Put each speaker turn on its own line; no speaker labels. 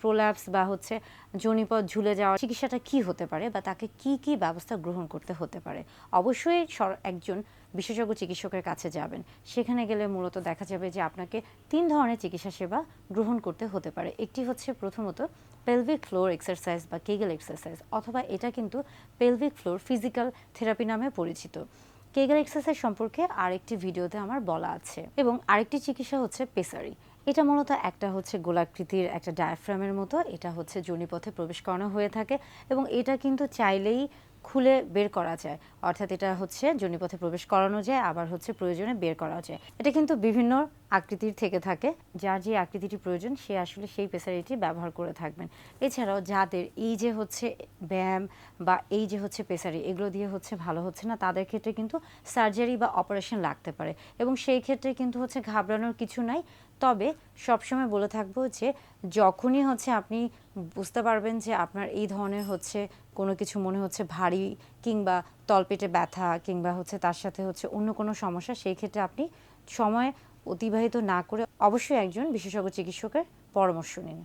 Prolapse বা হচ্ছে জনিপথ ঝুলে যাওয়া, চিকিৎসাটা কি হতে পারে বা তাকে কি কি ব্যবস্থা গ্রহণ করতে হতে পারে? অবশ্যই একজন বিশেষজ্ঞ চিকিৎসকের কাছে যাবেন। সেখানে গেলে মূলত দেখা যাবে যে আপনাকে তিন ধরনের চিকিৎসা সেবা গ্রহণ করতে হতে পারে। একটি হচ্ছে প্রথমত পেলভিক ফ্লোর এক্সারসাইজ বা কেগেল এক্সারসাইজ অথবা এটা কিন্তু পেলভিক ফ্লোর ফিজিক্যাল থেরাপি নামে পরিচিত। কেগেল এক্সারসাইজ সম্পর্কে আরেকটি ভিডিওতে আমার বলা আছে। এবং আরেকটি চিকিৎসা হচ্ছে পেসারি। এটা মূলত একটা হচ্ছে গোলাকৃতির একটা ডায়াফ্রামের মতো, এটা হচ্ছে যোনিপথে প্রবেশ করানো হয়ে থাকে এবং এটা কিন্তু চাইলেই খুলে বের করা যায়। অর্থাৎ এটা হচ্ছে যোনিপথে প্রবেশ করানো যায়, আবার হচ্ছে প্রয়োজনে বের করা যায়। এটা কিন্তু বিভিন্ন আকৃতির থেকে থাকে। যার যে আকৃতিটি প্রয়োজন, সে আসলে সেই পেসারিটি ব্যবহার করে থাকবেন। এছাড়াও যাদের এই যে হচ্ছে ব্যায়াম বা এই যে হচ্ছে পেসারি এগুলো দিয়ে হচ্ছে ভালো হচ্ছে না, তাদের ক্ষেত্রে কিন্তু সার্জারি বা অপারেশন লাগতে পারে। এবং সেই ক্ষেত্রে কিন্তু হচ্ছে ঘাবড়ানোর কিছু নাই। তবে সবসময় বলে থাকব যে, যখনই হচ্ছে আপনি বুঝতে পারবেন যে আপনার এই ধরনের হচ্ছে কোনো কিছু মনে হচ্ছে ভারী কিংবা তলপেটে ব্যথা কিংবা হচ্ছে তার সাথে হচ্ছে অন্য কোনো সমস্যা, সেই ক্ষেত্রে আপনি সময় অতিবাহিত না করে অবশ্যই একজন বিশেষজ্ঞ চিকিৎসকের পরামর্শ নিন।